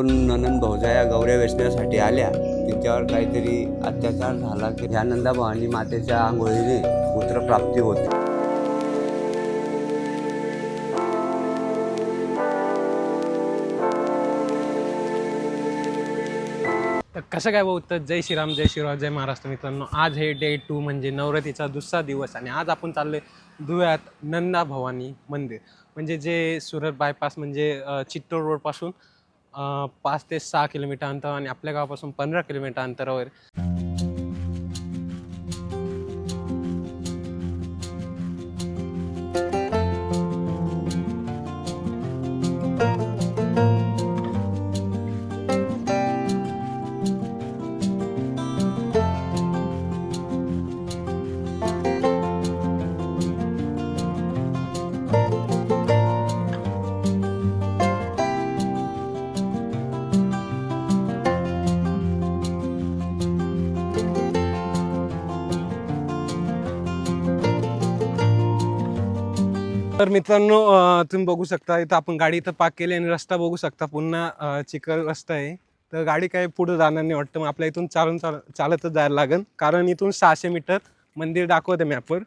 ननन भाऊजा या गौऱ्या वेचण्यासाठी आल्या. तिच्यावर काहीतरी अत्याचार झाला की ह्या नंदाभवानी मातेच्या आंघोळीने पुत्रप्राप्ती होते. तर कसं काय भाऊ तर जय श्रीराम जय श्रीराम जय महाराष्ट्र मित्रांनो. आज हे डे टू म्हणजे नवरात्रीचा दुसरा दिवस आणि आज आपण चाललोय धुळ्यात नंदा भवानी मंदिर. म्हणजे जे सुरत बायपास म्हणजे चित्तोड रोडपासून पाच ते सहा किलोमीटर अंतर आणि आपल्या गावापासून पंधरा किलोमीटर अंतरावर. तर मित्रांनो तुम्ही बघू शकता इथं आपण गाडी इथं पार्क केली आणि रस्ता बघू शकता. पुन्हा चिखल रस्ता आहे. तर गाडी काही पुढे जाणार नाही वाटतं. मग आपल्या इथून चालून चाल चालतच जायला लागेल. कारण इथून सहाशे मीटर मंदिर दाखवते मॅपवर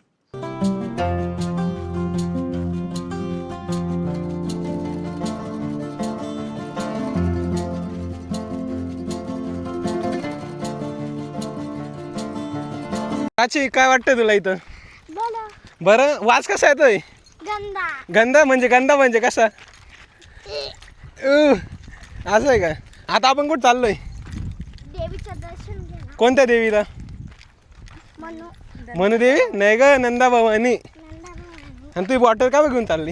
काय वाटतं तुला इथं? बरं वास कसा येतोय? गंदा. गंधा म्हणजे गंधा म्हणजे कसा? असं आहे का? आता आपण कुठं चाललोय? देवीचं दर्शन घेणं कोणत्या देवीला? म्हणून मनुदेवी? नाही ग नंदा भवानी नंदाभवानी. आणि तुझी बॉटल का घेऊन चालली?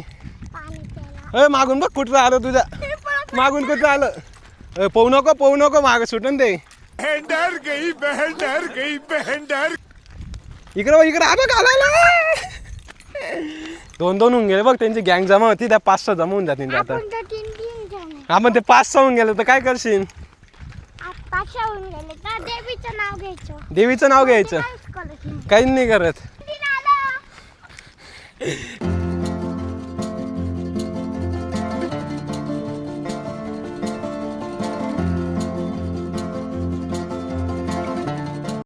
पाणी प्यायला. अ मागून बघ कुठं आलं तुझ्या मागून कुठं आलं? पोहू नको पोहू नको माग सुटून दे. डर गई बहन डर गई बहन डर इकडं बघ इकडं. आलं घालायला दोन दोन होऊन गेले. बघ त्यांची गँग जमा होती त्या पाच सहा जमा होऊन जातील आता. आपण तर तीन तीन जण आहे. आपण ते पाच सहा होऊन गेलं तर काय करशील? गेले तर देवीचं नाव घ्यायचं. देवीचं नाव घ्यायचं. काहीच करत नाही. काहीच नाही करत. तीन आलं.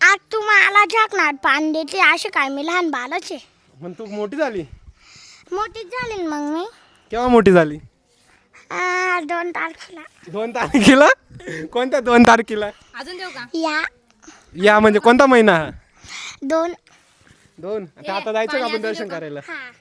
आज तुम्हाला झाकणार पान देते. असे काय मी लहान बालच आहे. पण तू मोठी झाली. मोठीच झाली ना मग मी. केव्हा मोठी झाली? आ, दोन तारखेला. दोन तारखेला? कोणत्या दोन तारखेला? अजून देऊ का? या. या म्हणजे कोणता महिना? हा दोन. दोन? आता आता जायचं का आपण दर्शन करायला? हा.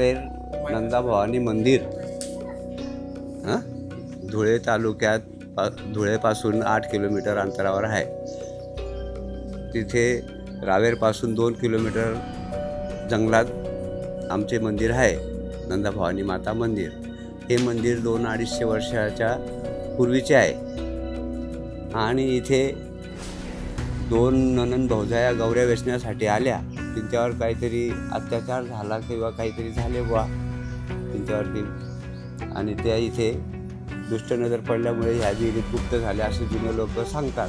नंदा नंदाभवानी मंदिर. हां? धुळे तालुक्यात पा धुळेपासून आठ किलोमीटर अंतरावर आहे. तिथे रावेरपासून दोन किलोमीटर जंगलात आमचे मंदिर आहे नंदाभवानी माता मंदिर. हे मंदिर दोन अडीचशे वर्षाच्या पूर्वीचे आहे. आणि इथे दोन ननन भाऊजा या गौऱ्या वेचण्यासाठी आल्या. त्यांच्यावर काहीतरी अत्याचार झाला किंवा काहीतरी झाले बुवा त्यांच्यावरती. आणि त्या इथे दुष्ट नजर पडल्यामुळे ह्या विहिरीत गुप्त झाल्या असे जुने लोक सांगतात.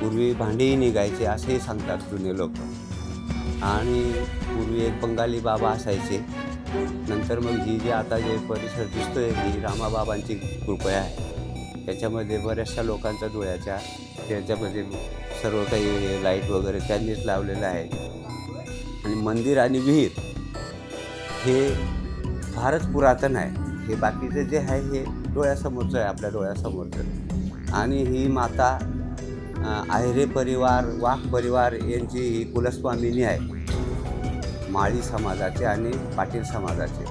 पूर्वी भांडीही निघायचे असेही सांगतात जुने लोक. आणि पूर्वी एक बंगाली बाबा असायचे. नंतर मग ही जी आता जे परिसर दिसतोय ही रामाबाबांची कृपया आहे. त्याच्यामध्ये बऱ्याचशा लोकांचा डोळ्याच्या त्याच्यामध्ये सर्व काही हे लाइट वगैरे त्यांनीच लावलेलं आहे. आणि मंदिर आणि विहीर हे फारच पुरातन आहे. हे बाकीचे जे आहे हे डोळ्यासमोरचं आहे आपल्या डोळ्यासमोरचं. आणि ही माता अं, आहिरे परिवार वाघ परिवार यांची ही कुलस्वामिनी आहे. माळी समाजाचे आणि पाटील समाजाचे.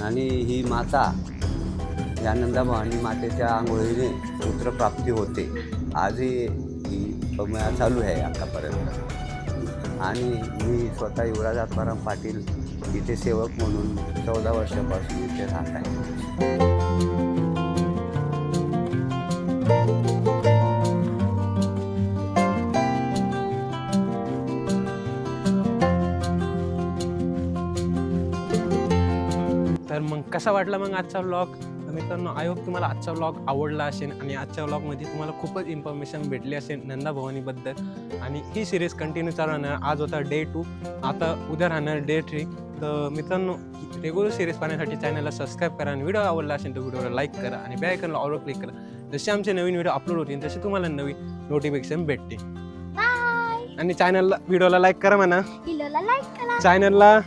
आणि ही माता या नंदाभवानी मातेच्या आंघोळीने पुत्रप्राप्ती होते. आजही ही चालू आहे आतापर्यंत. आणि मी स्वतः युवराज आत्माराम पाटील इथे सेवक म्हणून चौदा वर्षापासून इथे राहत आहे. तर मग कसा वाटला मग आजचा ब्लॉग तर मित्रांनो आय होप तुम्हाला आजचा व्लॉग आवडला असेल आणि आजच्या व्लॉगमध्ये तुम्हाला खूपच इन्फॉर्मेशन भेटली असेल नंदा भवानीबद्दल. आणि ही सिरीज कंटिन्यू चालू राहणार आज होता डे टू आता उद्या राहणार डे थ्री तर मित्रांनो रेग्युलर सिरीज पाहण्यासाठी चॅनलला सबस्क्राईब करा आणि व्हिडिओ आवडला असेल तर व्हिडिओला लाईक करा आणि बॅल आयकनला ऑल क्लिक करा. जसे आमचे नवीन व्हिडिओ अपलोड होतील तसे तुम्हाला नवीन नोटिफिकेशन भेटते आणि चॅनलला व्हिडिओला लाईक करा म्हणा. करा. चॅनलला